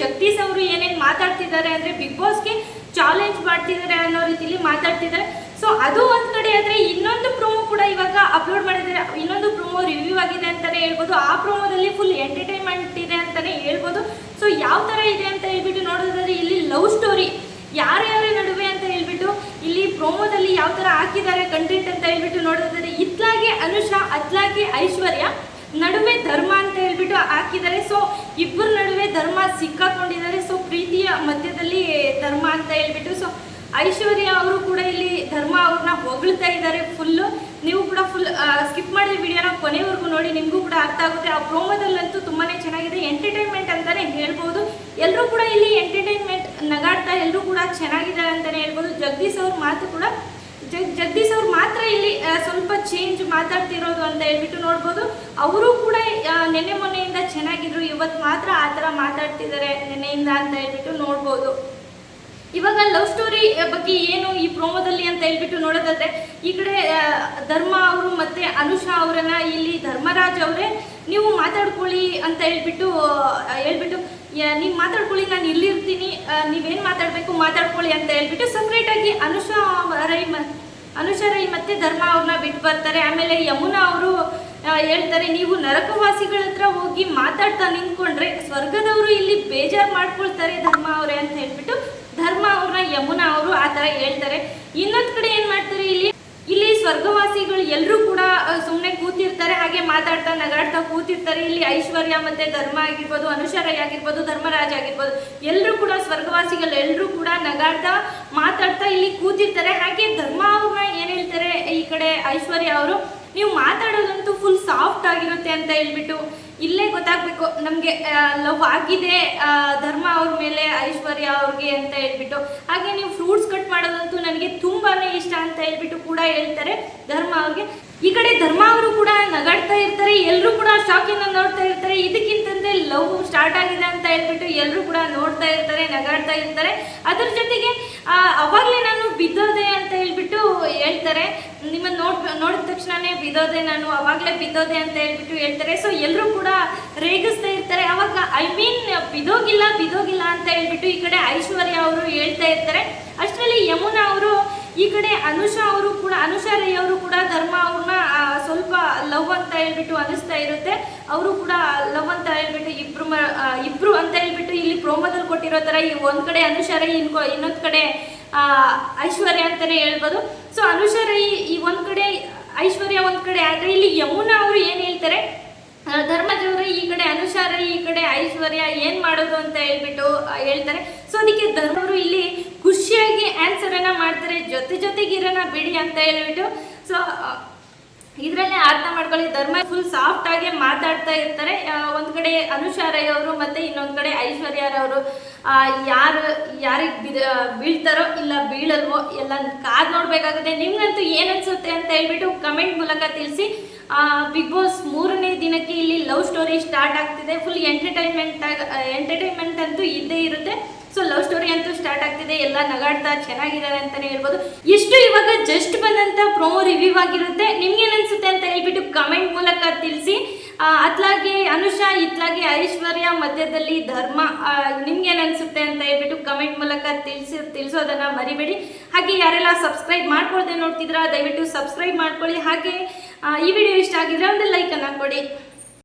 ಜಗದೀಶ್ ಅವರು ಏನೇನು ಮಾತಾಡ್ತಿದ್ದಾರೆ ಅಂದರೆ ಬಿಗ್ ಬಾಸ್ಗೆ ಚಾಲೆಂಜ್ ಮಾಡ್ತಿದ್ದಾರೆ ಅನ್ನೋ ರೀತಿಲಿ ಮಾತಾಡ್ತಿದ್ದಾರೆ. ಸೊ ಅದು ಒಂದು ಕಡೆ ಆದರೆ ಇನ್ನೊಂದು ಪ್ರೋಮೋ ಕೂಡ ಇವಾಗ ಅಪ್ಲೋಡ್ ಮಾಡಿದ್ದಾರೆ. ಇನ್ನೊಂದು ಪ್ರೋಮೋ ರಿವ್ಯೂ ಆಗಿದೆ ಅಂತಲೇ ಹೇಳ್ಬೋದು. ಆ ಪ್ರೋಮೋದಲ್ಲಿ ಫುಲ್ ಎಂಟರ್ಟೈನ್ಮೆಂಟ್ ಇದೆ ಅಂತಲೇ ಹೇಳ್ಬೋದು. ಸೊ ಯಾವ ಥರ ಇದೆ ಅಂತ ಹೇಳ್ಬಿಟ್ಟು ನೋಡೋದಾದ್ರೆ ಇಲ್ಲಿ ಲವ್ ಸ್ಟೋರಿ ಯಾರ್ಯಾರ ನಡುವೆ ಅಂತ ಹೇಳ್ಬಿಟ್ಟು ಇಲ್ಲಿ ಪ್ರೋಮೋದಲ್ಲಿ ಯಾವ ಥರ ಹಾಕಿದ್ದಾರೆ ಕಂಟೆಂಟ್ ಅಂತ ಹೇಳ್ಬಿಟ್ಟು ನೋಡೋದಾದ್ರೆ ಇತ್ಲಾಗೆ ಅನುಷಾ, ಅತ್ಲಾಗೆ ಐಶ್ವರ್ಯ, ನಡುವೆ ಧರ್ಮ ಅಂತ ಹೇಳ್ಬಿಟ್ಟು ಹಾಕಿದ್ದಾರೆ. ಸೊ ಇಬ್ಬರ ನಡುವೆ ಧರ್ಮ ಸಿಕ್ಕಾಕೊಂಡಿದ್ದಾರೆ. ಸೊ ಪ್ರೀತಿಯ ಮಧ್ಯದಲ್ಲಿ ಧರ್ಮ ಅಂತ ಹೇಳ್ಬಿಟ್ಟು ಸೊ ಐಶ್ವರ್ಯ ಅವರು ಕೂಡ ಇಲ್ಲಿ ಧರ್ಮ ಅವ್ರನ್ನ ಹೊಗಳ್ತಾ ಇದ್ದಾರೆ ಫುಲ್ಲು ನೀವು ಕೂಡ ಫುಲ್ ಸ್ಕಿಪ್ ಮಾಡಿದ ವಿಡಿಯೋನ ಕೊನೆವರೆಗೂ ನೋಡಿ, ನಿಮಗೂ ಕೂಡ ಅರ್ಥ ಆಗುತ್ತೆ. ಆ ಪ್ರೋಮೋದಲ್ಲಂತೂ ತುಂಬಾ ಚೆನ್ನಾಗಿದೆ. ಎಂಟರ್ಟೈನ್ಮೆಂಟ್ ಅಂತಲೇ ಹೇಳ್ಬೋದು. ಎಲ್ಲರೂ ಕೂಡ ಇಲ್ಲಿ ಎಂಟರ್ಟೈನ್ಮೆಂಟ್ ನಗಾಡ್ತಾ ಎಲ್ಲರೂ ಕೂಡ ಚೆನ್ನಾಗಿದ್ದಾರೆ ಅಂತಲೇ ಹೇಳ್ಬೋದು. ಜಗದೀಶ್ ಅವ್ರ ಮಾತು ಕೂಡ, ಜಗ್, ಜಗದೀಶ್ ಅವ್ರ ಮಾತ್ರ ಇಲ್ಲಿ ಸ್ವಲ್ಪ ಚೇಂಜ್ ಮಾತಾಡ್ತಿರೋದು ಅಂತ ಹೇಳ್ಬಿಟ್ಟು ನೋಡ್ಬೋದು. ಅವರು ಕೂಡ ನೆನೆ ಮೊನ್ನೆಯಿಂದ ಚೆನ್ನಾಗಿದ್ರು. ಇವತ್ತು ಮಾತ್ರ ಆ ಥರ ಮಾತಾಡ್ತಿದ್ದಾರೆ ನೆನೆಯಿಂದ ಅಂತ ಹೇಳ್ಬಿಟ್ಟು ನೋಡ್ಬೋದು. ಇವಾಗ ಲವ್ ಸ್ಟೋರಿ ಬಗ್ಗೆ ಏನು ಈ ಪ್ರೋಮೋದಲ್ಲಿ ಅಂತ ಹೇಳ್ಬಿಟ್ಟು ನೋಡೋದಾದ್ರೆ, ಈ ಕಡೆ ಧರ್ಮ ಅವರು ಮತ್ತೆ ಅನುಷಾ ಅವರನ್ನ ಇಲ್ಲಿ ಧರ್ಮರಾಜ್ ಅವರೇ, ನೀವು ಮಾತಾಡ್ಕೊಳ್ಳಿ ಅಂತ ಹೇಳ್ಬಿಟ್ಟು ಹೇಳ್ಬಿಟ್ಟು ನೀವು ಮಾತಾಡ್ಕೊಳ್ಳಿ, ನಾನು ಇಲ್ಲಿರ್ತೀನಿ. ನೀವೇನು ಮಾತಾಡಬೇಕು ಮಾತಾಡ್ಕೊಳ್ಳಿ ಅಂತ ಹೇಳ್ಬಿಟ್ಟು ಸಪ್ರೇಟಾಗಿ ಅನುಷಾ ರೈ ಮ ಅನುಷಾ ಮತ್ತೆ ಧರ್ಮ ಅವ್ರನ್ನ ಬಿಟ್ಟು ಬರ್ತಾರೆ. ಆಮೇಲೆ ಯಮುನಾ ಅವರು ಹೇಳ್ತಾರೆ, ನೀವು ನರಕವಾಸಿಗಳ ಹತ್ರ ಹೋಗಿ ಮಾತಾಡ್ತಾ ನಿಂತ್ಕೊಂಡ್ರೆ ಸ್ವರ್ಗದವರು ಇಲ್ಲಿ ಬೇಜಾರು ಮಾಡ್ಕೊಳ್ತಾರೆ ಧರ್ಮ ಅವರೇ ಅಂತ ಹೇಳ್ಬಿಟ್ಟು ಧರ್ಮ ಅವ್ರನ್ನ ಯಮುನಾ ಅವರು ಆ ತರ ಹೇಳ್ತಾರೆ. ಇನ್ನೊಂದು ಕಡೆ ಏನು ಮಾಡ್ತಾರೆ ಇಲ್ಲಿ? ಇಲ್ಲಿ ಸ್ವರ್ಗವಾಸಿಗಳು ಎಲ್ಲರೂ ಸುಮ್ಮನೆ ಕೂತಿರ್ತಾರೆ, ಹಾಗೆ ಮಾತಾಡ್ತಾ ನಗಾಡ್ತಾ ಕೂತಿರ್ತಾರೆ. ಇಲ್ಲಿ ಐಶ್ವರ್ಯ ಮತ್ತೆ ಧರ್ಮ ಆಗಿರ್ಬೋದು ಅನುಷರೈ ಆಗಿರ್ಬೋದು, ಧರ್ಮರಾಜ್ ಆಗಿರ್ಬೋದು ಎಲ್ಲರೂ ಕೂಡ ಸ್ವರ್ಗವಾಸಿಗಳು ಎಲ್ಲರೂ ಕೂಡ ನಗಾಡ್ತಾ ಮಾತಾಡ್ತಾ ಇಲ್ಲಿ ಕೂತಿರ್ತಾರೆ. ಹಾಗೆ ಧರ್ಮ ಅವ್ರನ್ನ ಏನು ಹೇಳ್ತಾರೆ, ಈ ಕಡೆ ಐಶ್ವರ್ಯ ಅವರು, ನೀವು ಮಾತಾಡೋದಂತೂ ಫುಲ್ ಸಾಫ್ಟ್ ಆಗಿರುತ್ತೆ ಅಂತ ಹೇಳ್ಬಿಟ್ಟು ಇಲ್ಲೇ ಗೊತ್ತಾಗಬೇಕು, ನಮಗೆ ಲವ್ ಆಗಿದೆ ಧರ್ಮ ಅವ್ರ ಮೇಲೆ, ಐಶ್ವರ್ಯ ಅವ್ರಿಗೆ ಅಂತ ಹೇಳ್ಬಿಟ್ಟು. ಹಾಗೆ ನೀವು ಫ್ರೂಟ್ಸ್ ಕಟ್ ಮಾಡೋದಂತೂ ನನಗೆ ತುಂಬಾ ಇಷ್ಟ ಅಂತ ಹೇಳ್ಬಿಟ್ಟು ಕೂಡ ಹೇಳ್ತಾರೆ ಧರ್ಮ ಅವ್ರಿಗೆ. ಈ ಕಡೆ ಧರ್ಮ ಅವರು ಕೂಡ ನಗಾಡ್ತಾ ಇರ್ತಾರೆ ಎಲ್ಲರೂ ಕೂಡ ಶಾಕಿಂದ ನೋಡ್ತಾ ಇರ್ತಾರೆ. ಇದಕ್ಕಿಂತಂದ್ರೆ ಲವ್ ಸ್ಟಾರ್ಟ್ ಆಗಿದೆ ಅಂತ ಹೇಳ್ಬಿಟ್ಟು ಎಲ್ಲರೂ ಕೂಡ ನೋಡ್ತಾ ಇರ್ತಾರೆ, ನಗಾಡ್ತಾ ಇರ್ತಾರೆ. ಅದ್ರ ಜೊತೆಗೆ ಅವಾಗಲೇ ನಾನು ಬಿದ್ದೋದೆ ಅಂತ ಹೇಳ್ಬಿಟ್ಟು ಹೇಳ್ತಾರೆ. ನಿಮ್ಮ ನೋಡ್, ನೋಡಿದ ತಕ್ಷಣನೇ ಬಿದ್ದೋದೆ ನಾನು, ಅವಾಗಲೇ ಬಿದ್ದೋದೆ ಅಂತ ಹೇಳ್ಬಿಟ್ಟು ಹೇಳ್ತಾರೆ. ಸೊ ಎಲ್ಲರೂ ಕೂಡ ರೇಗಿಸ್ತಾ ಇರ್ತಾರೆ. ಅವಾಗ ಐ ಮೀನ್ ಬಿದೋಗಿಲ್ಲ ಬಿದೋಗಿಲ್ಲ ಅಂತ ಹೇಳ್ಬಿಟ್ಟು ಈ ಕಡೆ ಐಶ್ವರ್ಯ ಅವರು ಹೇಳ್ತಾ ಇರ್ತಾರೆ. ಅಷ್ಟರಲ್ಲಿ ಯಮುನಾ ಅವರು ಈ ಕಡೆ ಅನುಷಾ ಅವರು ಕೂಡ ಅನುಷಾ ರೈ ಅವರು ಕೂಡ ಧರ್ಮ ಅವ್ರನ್ನ ಸ್ವಲ್ಪ ಲವ್ ಅಂತ ಹೇಳ್ಬಿಟ್ಟು ಅನಿಸ್ತಾ ಇರುತ್ತೆ. ಅವರು ಕೂಡ ಲವ್ ಅಂತ ಹೇಳ್ಬಿಟ್ಟು ಇಬ್ರು ಇಬ್ರು ಅಂತ ಹೇಳ್ಬಿಟ್ಟು ಇಲ್ಲಿ ಪ್ರೋಮೋದಲ್ಲಿ ಕೊಟ್ಟಿರೋ ಥರ ಈ ಒಂದ್ ಕಡೆ ಅನುಷಾ ರೈ ಇನ್ಕೊ ಇನ್ನೊಂದ್ ಕಡೆ ಐಶ್ವರ್ಯ ಅಂತಾನೆ ಹೇಳ್ಬೋದು. ಸೊ ಅನುಷಾ ರೈ ಈ ಒಂದ್ ಕಡೆ ಐಶ್ವರ್ಯ ಒಂದ್ ಕಡೆ ಆದ್ರೆ ಇಲ್ಲಿ ಯಮುನಾ ಅವರು ಏನ್ ಹೇಳ್ತಾರೆ? ಆ, ಧರ್ಮಜವರು ಈ ಕಡೆ ಅನುಷಾರ ಈ ಕಡೆ ಐಶ್ವರ್ಯ ಏನ್ ಮಾಡೋದು ಅಂತ ಹೇಳ್ಬಿಟ್ಟು ಹೇಳ್ತಾರೆ. ಸೊ ಅದಕ್ಕೆ ಧರ್ಮರು ಇಲ್ಲಿ ಅನ್ನ ಜೊತೆ ಜೊತೆಗೆ ಇರೋಣ ಬಿಡಿ ಅಂತ ಹೇಳ್ಬಿಟ್ಟು. ಸೊ ಇದರಲ್ಲೇ ಅರ್ಥ ಮಾಡ್ಕೊಳ್ಳಿ. ಧರ್ಮ ಫುಲ್ ಸಾಫ್ಟ್ ಆಗಿ ಮಾತಾಡ್ತಾ ಇರ್ತಾರೆ. ಒಂದ್ ಕಡೆ ಅನುಷಾರೈ ಅವರು ಮತ್ತೆ ಇನ್ನೊಂದ್ ಕಡೆ ಐಶ್ವರ್ಯರವರು ಯಾರು, ಯಾರಿಗೆ ಬಿದ ಬೀಳ್ತಾರೋ ಇಲ್ಲ ಬೀಳಲ್ವೋ ಎಲ್ಲ ಕಾದ್ ನೋಡ್ಬೇಕಾಗುತ್ತೆ. ನಿಮ್ಗಂತೂ ಏನ್ ಅನ್ಸುತ್ತೆ ಅಂತ ಹೇಳ್ಬಿಟ್ಟು ಕಮೆಂಟ್ ಮೂಲಕ ತಿಳಿಸಿ. ಬಿಗ್ ಬಾಸ್ ಮೂರನೇ ದಿನಕ್ಕೆ ಇಲ್ಲಿ ಲವ್ ಸ್ಟೋರಿ ಸ್ಟಾರ್ಟ್ ಆಗ್ತಿದೆ. ಫುಲ್ ಎಂಟರ್ಟೈನ್ಮೆಂಟ್ ಎಂಟರ್ಟೈನ್ಮೆಂಟ್ ಅಂತೂ ಇದ್ದೇ ಇರುತ್ತೆ. ಸೊ ಲವ್ ಸ್ಟೋರಿ ಅಂತೂ ಸ್ಟಾರ್ಟ್ ಆಗ್ತಿದೆ. ಎಲ್ಲ ನಗಾಡ್ತಾ ಚೆನ್ನಾಗಿದ್ದಾರೆ ಅಂತಾನೆ ಹೇಳ್ಬೋದು. ಇಷ್ಟು ಇವಾಗ ಜಸ್ಟ್ ಬಂದಂತ ಪ್ರೋಮೋ ರಿವ್ಯೂ ಆಗಿರುತ್ತೆ? ನಿಮ್ಗೆ ಏನನ್ಸುತ್ತೆ ಅಂತ ಹೇಳ್ಬಿಟ್ಟು ಕಮೆಂಟ್ ಮೂಲಕ ತಿಳಿಸಿ. ಅತ್ಲಾಗೆ ಅನುಷಾ, ಇತ್ಲಾಗೆ ಐಶ್ವರ್ಯ, ಮಧ್ಯದಲ್ಲಿ ಧರ್ಮ ನಿಮ್ಗೇನು ಅನಿಸುತ್ತೆ ಅಂತ ಹೇಳ್ಬಿಟ್ಟು ಕಮೆಂಟ್ ಮೂಲಕ ತಿಳಿಸಿ, ತಿಳಿಸೋದನ್ನ ಮರಿಬೇಡಿ. ಹಾಗೆ ಯಾರೆಲ್ಲ ಸಬ್ಸ್ಕ್ರೈಬ್ ಮಾಡ್ಕೊಳ್ದೆ ನೋಡ್ತಿದ್ರ, ದಯವಿಟ್ಟು ಸಬ್ಸ್ಕ್ರೈಬ್ ಮಾಡ್ಕೊಳ್ಳಿ. ಹಾಗೆ ಈ ವಿಡಿಯೋ ಇಷ್ಟ ಆಗಿದ್ರೆ ಒಂದು ಲೈಕ್ ಅನ್ನ ಕೊಡಿ.